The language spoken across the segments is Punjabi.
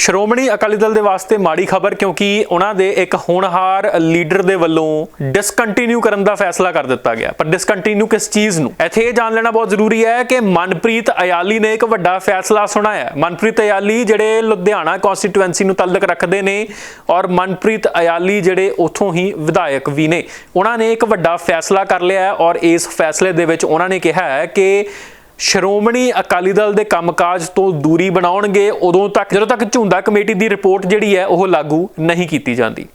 ਸ਼੍ਰੋਮਣੀ ਅਕਾਲੀ ਦਲ ਦੇ ਵਾਸਤੇ ਮਾੜੀ ਖਬਰ ਕਿਉਂਕਿ ਉਹਨਾਂ ਦੇ ਇੱਕ ਹੋਣਹਾਰ ਲੀਡਰ ਦੇ ਵੱਲੋਂ ਡਿਸਕੰਟੀਨਿਊ ਕਰਨ ਦਾ ਫੈਸਲਾ ਕਰ ਦਿੱਤਾ ਗਿਆ। ਪਰ ਡਿਸਕੰਟੀਨਿਊ ਕਿਸ ਚੀਜ਼ ਨੂੰ? ਇੱਥੇ ਇਹ ਜਾਣ ਲੈਣਾ ਬਹੁਤ ਜ਼ਰੂਰੀ ਹੈ ਕਿ ਮਨਪ੍ਰੀਤ ਅਯਾਲੀ ਨੇ ਇੱਕ ਵੱਡਾ ਫੈਸਲਾ ਸੁਣਾਇਆ। ਮਨਪ੍ਰੀਤ ਅਯਾਲੀ ਜਿਹੜੇ ਲੁਧਿਆਣਾ ਕਨਸਟੀਟੂਐਂਸੀ ਨੂੰ ਤਾਲੁਕ ਰੱਖਦੇ ਨੇ ਔਰ ਮਨਪ੍ਰੀਤ ਅਯਾਲੀ ਜਿਹੜੇ ਉਥੋਂ ਹੀ ਵਿਧਾਇਕ ਵੀ ਨੇ। ਉਹਨਾਂ ਨੇ ਇੱਕ ਵੱਡਾ ਫੈਸਲਾ ਕਰ ਲਿਆ ਹੈ ਔਰ ਇਸ ਫੈਸਲੇ ਦੇ ਵਿੱਚ ਉਹਨਾਂ ਨੇ ਕਿਹਾ ਹੈ ਕਿ ਸ਼੍ਰੋਮਣੀ ਅਕਾਲੀ ਦਲ ਦੇ ਕੰਮਕਾਜ ਤੋਂ ਦੂਰੀ ਬਣਾਉਣਗੇ, ਉਦੋਂ ਤੱਕ ਜਦੋਂ ਤੱਕ ਝੁੰਦਾ ਕਮੇਟੀ ਦੀ ਰਿਪੋਰਟ ਜਿਹੜੀ ਹੈ, ਉਹ ਲਾਗੂ ਨਹੀਂ ਕੀਤੀ ਜਾਂਦੀ।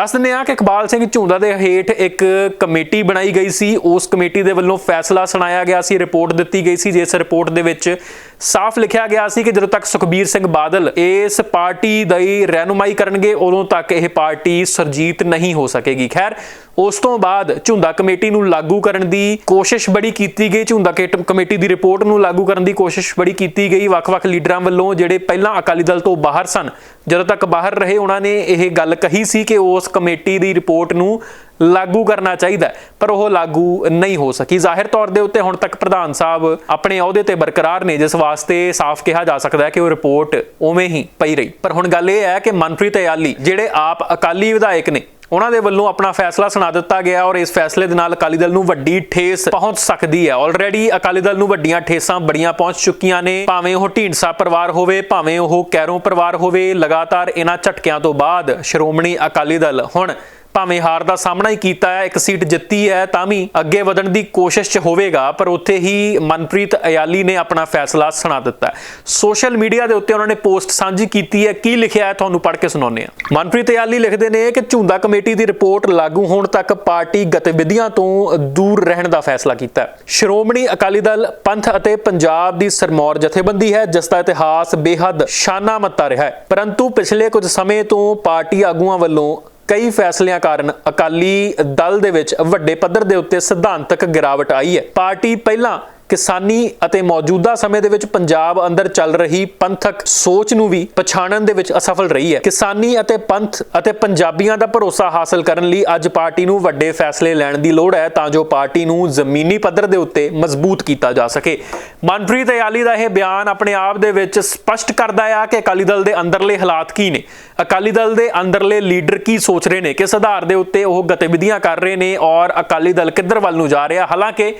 ਦੱਸ ਦਿੰਦੇ ਆ ਕਿ ਇਕਬਾਲ ਸਿੰਘ ਝੁੰਦਾ ਦੇ ਹੇਠ ਇੱਕ ਕਮੇਟੀ ਬਣਾਈ ਗਈ ਸੀ। ਉਸ ਕਮੇਟੀ ਦੇ ਵੱਲੋਂ ਫੈਸਲਾ ਸੁਣਾਇਆ ਗਿਆ ਸੀ, ਰਿਪੋਰਟ ਦਿੱਤੀ ਗਈ ਸੀ, ਜਿਸ ਰਿਪੋਰਟ ਦੇ ਵਿੱਚ ਸਾਫ਼ ਲਿਖਿਆ ਗਿਆ ਸੀ ਕਿ ਜਦੋਂ ਤੱਕ ਸੁਖਬੀਰ ਸਿੰਘ ਬਾਦਲ ਇਸ ਪਾਰਟੀ ਦੀ ਰਹਿਨੁਮਾਈ ਕਰਨਗੇ, ਉਦੋਂ ਤੱਕ ਇਹ ਪਾਰਟੀ ਸਰਜੀਤ ਨਹੀਂ ਹੋ ਸਕੇਗੀ। ਖੈਰ, ਉਸ ਤੋਂ ਬਾਅਦ ਝੁੰਦਾ ਕਮੇਟੀ ਨੂੰ ਲਾਗੂ ਕਰਨ ਦੀ ਕੋਸ਼ਿਸ਼ ਬੜੀ ਕੀਤੀ ਗਈ। ਝੁੰਦਾ ਕੇਟ- ਕਮੇਟੀ ਦੀ ਰਿਪੋਰਟ ਨੂੰ ਲਾਗੂ ਕਰਨ ਦੀ ਕੋਸ਼ਿਸ਼ ਬੜੀ ਕੀਤੀ ਗਈ। ਵੱਖ-ਵੱਖ ਲੀਡਰਾਂ ਵੱਲੋਂ ਜਿਹੜੇ ਪਹਿਲਾਂ ਅਕਾਲੀ ਦਲ ਤੋਂ ਬਾਹਰ ਸਨ, ਜਦੋਂ ਤੱਕ ਬਾਹਰ ਰਹੇ, ਉਹਨਾਂ ਨੇ ਇਹ ਗੱਲ ਕਹੀ ਸੀ ਕਿ ਉਸ ਕਮੇਟੀ ਦੀ ਰਿਪੋਰਟ ਨੂੰ ਲਾਗੂ ਕਰਨਾ ਚਾਹੀਦਾ ਪਰ ਉਹ ਲਾਗੂ ਨਹੀਂ ਹੋ ਸਕੀ। ਜ਼ਾਹਿਰ ਤੌਰ ਦੇ ਉੱਤੇ ਹੁਣ ਤੱਕ ਪ੍ਰਧਾਨ ਸਾਹਿਬ ਆਪਣੇ ਅਹੁਦੇ ਤੇ ਬਰਕਰਾਰ ਨੇ, ਜਿਸ ਵਾਸਤੇ ਸਾਫ਼ ਕਿਹਾ ਜਾ ਸਕਦਾ ਹੈ ਕਿ ਉਹ ਰਿਪੋਰਟ ਉਵੇਂ ਹੀ ਪਈ ਰਹੀ। ਪਰ ਹੁਣ ਗੱਲ ਇਹ ਹੈ ਕਿ ਮਨਪ੍ਰੀਤ ਅਯਾਲੀ, ਜਿਹੜੇ ਆਪ ਅਕਾਲੀ ਵਿਧਾਇਕ ਨੇ ਉਹਨਾਂ ਦੇ ਵੱਲੋਂ ਆਪਣਾ ਫੈਸਲਾ ਸੁਣਾ ਦਿੱਤਾ ਗਿਆ ਔਰ ਇਸ ਫੈਸਲੇ ਦੇ ਨਾਲ ਅਕਾਲੀ ਦਲ ਨੂੰ ਵੱਡੀ ਠੇਸ ਪਹੁੰਚ ਸਕਦੀ ਹੈ। ਆਲਰੇਡੀ ਅਕਾਲੀ ਦਲ ਨੂੰ ਵੱਡੀਆਂ ਠੇਸਾਂ ਬੜੀਆਂ ਪਹੁੰਚ ਚੁੱਕੀਆਂ ਨੇ। ਭਾਵੇਂ ਉਹ ਢੀਂਡਸਾ ਪਰਿਵਾਰ ਹੋਵੇ, ਭਾਵੇਂ ਉਹ ਕੈਰੋਂ ਪਰਿਵਾਰ ਹੋਵੇ, ਲਗਾਤਾਰ ਇਹਨਾਂ ਝਟਕਿਆਂ ਤੋਂ ਬਾਅਦ ਸ਼੍ਰੋਮਣੀ ਅਕਾਲੀ ਦਲ। ਹੁਣ ਭਾਵੇਂ ਹਾਰ ਦਾ ਸਾਹਮਣਾ ਹੀ ਕੀਤਾ ਹੈ, ਇੱਕ ਸੀਟ ਜਿੱਤੀ ਹੈ, ਤਾਂ ਵੀ ਅੱਗੇ ਵਧਣ ਦੀ ਕੋਸ਼ਿਸ਼ 'ਚ ਹੋਵੇਗਾ, ਪਰ ਉੱਥੇ ਹੀ ਮਨਪ੍ਰੀਤ ਅਯਾਲੀ ਨੇ ਆਪਣਾ ਫੈਸਲਾ ਸੁਣਾ ਦਿੱਤਾ ਸੋਸ਼ਲ ਮੀਡੀਆ ਦੇ ਉੱਤੇ ਉਹਨਾਂ ਨੇ ਪੋਸਟ ਸਾਂਝੀ ਕੀਤੀ ਹੈ। ਕੀ ਲਿਖਿਆ ਹੈ, ਤੁਹਾਨੂੰ ਪੜ੍ਹ ਕੇ ਸੁਣਾਉਂਦੇ ਹਾਂ। ਮਨਪ੍ਰੀਤ ਅਯਾਲੀ ਲਿਖਦੇ ਨੇ ਕਿ ਝੁੰਦਾ ਕਮੇਟੀ ਦੀ ਰਿਪੋਰਟ ਲਾਗੂ ਹੋਣ ਤੱਕ ਪਾਰਟੀ ਗਤੀਵਿਧੀਆਂ ਤੋਂ ਦੂਰ ਰਹਿਣ ਦਾ ਫੈਸਲਾ ਕੀਤਾ ਹੈ। ਸ਼੍ਰੋਮਣੀ ਅਕਾਲੀ ਦਲ, ਪੰਥ ਅਤੇ ਪੰਜਾਬ ਦੀ ਸਰਮੌਰ ਜਥੇਬੰਦੀ ਹੈ, ਜਿਸ ਦਾ ਇਤਿਹਾਸ ਬੇਹੱਦ ਸ਼ਾਨਾਮੱਤਾ ਰਿਹਾ ਹੈ। ਪਰੰਤੂ ਪਿਛਲੇ ਕੁਝ ਸਮੇਂ ਤੋਂ ਪਾਰਟੀ ਆਗੂਆਂ ਵੱਲੋਂ ਕਈ ਫੈਸਲਿਆਂ ਕਾਰਨ ਅਕਾਲੀ ਦਲ ਦੇ ਵਿੱਚ ਵੱਡੇ ਪੱਧਰ ਦੇ ਉੱਤੇ ਸਿਧਾਂਤਕ ਗਿਰਾਵਟ ਆਈ ਹੈ। ਪਾਰਟੀ ਪਹਿਲਾਂ ਕਿਸਾਨੀ ਅਤੇ ਮੌਜੂਦਾ ਸਮੇਂ ਦੇ ਵਿੱਚ ਪੰਜਾਬ ਅੰਦਰ ਚੱਲ ਰਹੀ ਪੰਥਕ ਸੋਚ ਨੂੰ ਵੀ ਪਛਾਣਨ ਦੇ ਵਿੱਚ ਅਸਫਲ ਰਹੀ ਹੈ। ਕਿਸਾਨੀ ਅਤੇ ਪੰਥ ਅਤੇ ਪੰਜਾਬੀਆਂ ਦਾ ਭਰੋਸਾ ਹਾਸਲ ਕਰਨ ਲਈ ਅੱਜ ਪਾਰਟੀ ਨੂੰ ਵੱਡੇ ਫੈਸਲੇ ਲੈਣ ਦੀ ਲੋੜ ਹੈ ਤਾਂ ਜੋ ਪਾਰਟੀ ਨੂੰ ਜ਼ਮੀਨੀ ਪੱਧਰ ਦੇ ਉੱਤੇ ਮਜ਼ਬੂਤ ਕੀਤਾ ਜਾ ਸਕੇ। ਮਨਪ੍ਰੀਤ ਅਯਾਲੀ ਦਾ ਇਹ ਬਿਆਨ ਆਪਣੇ ਆਪ ਦੇ ਵਿੱਚ ਸਪਸ਼ਟ ਕਰਦਾ ਆ ਕਿ ਅਕਾਲੀ ਦਲ ਦੇ ਅੰਦਰਲੇ ਹਾਲਾਤ ਕੀ ਨੇ। ਅਕਾਲੀ ਦਲ ਦੇ ਅੰਦਰਲੇ ਲੀਡਰ ਕੀ ਸੋਚ ਰਹੇ ਨੇ? ਕਿਸ ਆਧਾਰ ਦੇ ਉੱਤੇ ਉਹ ਗਤੀਵਿਧੀਆਂ ਕਰ ਰਹੇ ਨੇ ਔਰ ਅਕਾਲੀ ਦਲ ਕਿੱਧਰ ਵੱਲ ਨੂੰ ਜਾ ਰਿਹਾ? ਹਾਲਾਂਕਿ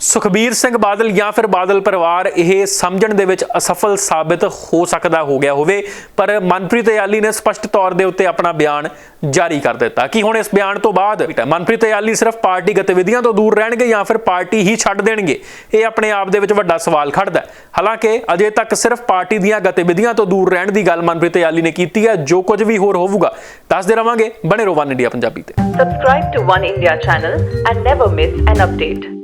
ਸੁਖਬੀਰ ਸਿੰਘ ਬਾਦਲ ਜਾਂ ਫਿਰ ਬਾਦਲ ਪਰਿਵਾਰ ਇਹ ਸਮਝਣ ਦੇ ਵਿੱਚ ਅਸਫਲ ਸਾਬਿਤ ਹੋ ਸਕਦਾ ਹੋ ਗਿਆ ਹੋਵੇ, ਪਰ ਮਨਪ੍ਰੀਤ ਅਯਾਲੀ ਨੇ ਸਪਸ਼ਟ ਤੌਰ ਦੇ ਉੱਤੇ ਆਪਣਾ ਬਿਆਨ ਜਾਰੀ ਕਰ ਦਿੱਤਾ। ਕਿ ਹੁਣ ਇਸ ਬਿਆਨ ਤੋਂ ਬਾਅਦ ਮਨਪ੍ਰੀਤ ਅਯਾਲੀ ਸਿਰਫ ਪਾਰਟੀ ਗਤੀਵਿਧੀਆਂ ਤੋਂ ਦੂਰ ਰਹਿਣਗੇ ਜਾਂ ਫਿਰ ਪਾਰਟੀ ਹੀ ਛੱਡ ਦੇਣਗੇ? ਇਹ ਆਪਣੇ ਆਪ ਦੇ ਵਿੱਚ ਵੱਡਾ ਸਵਾਲ ਖੜਦਾ ਹਾਲਾਂਕਿ ਅਜੇ ਤੱਕ ਸਿਰਫ ਪਾਰਟੀ ਦੀਆਂ ਗਤੀਵਿਧੀਆਂ ਤੋਂ ਦੂਰ ਰਹਿਣ ਦੀ ਗੱਲ ਮਨਪ੍ਰੀਤ ਅਯਾਲੀ ਨੇ ਕੀਤੀ ਹੈ, ਜੋ ਕੁਝ ਵੀ ਹੋਰ ਹੋਊਗਾ। ਦੱਸਦੇ ਰਵਾਂਗੇ ਬਣੇ ਰਹੋ ਵਨ ਇੰਡੀਆ ਪੰਜਾਬੀ ਤੇ। Subscribe to One India channel and never miss an update.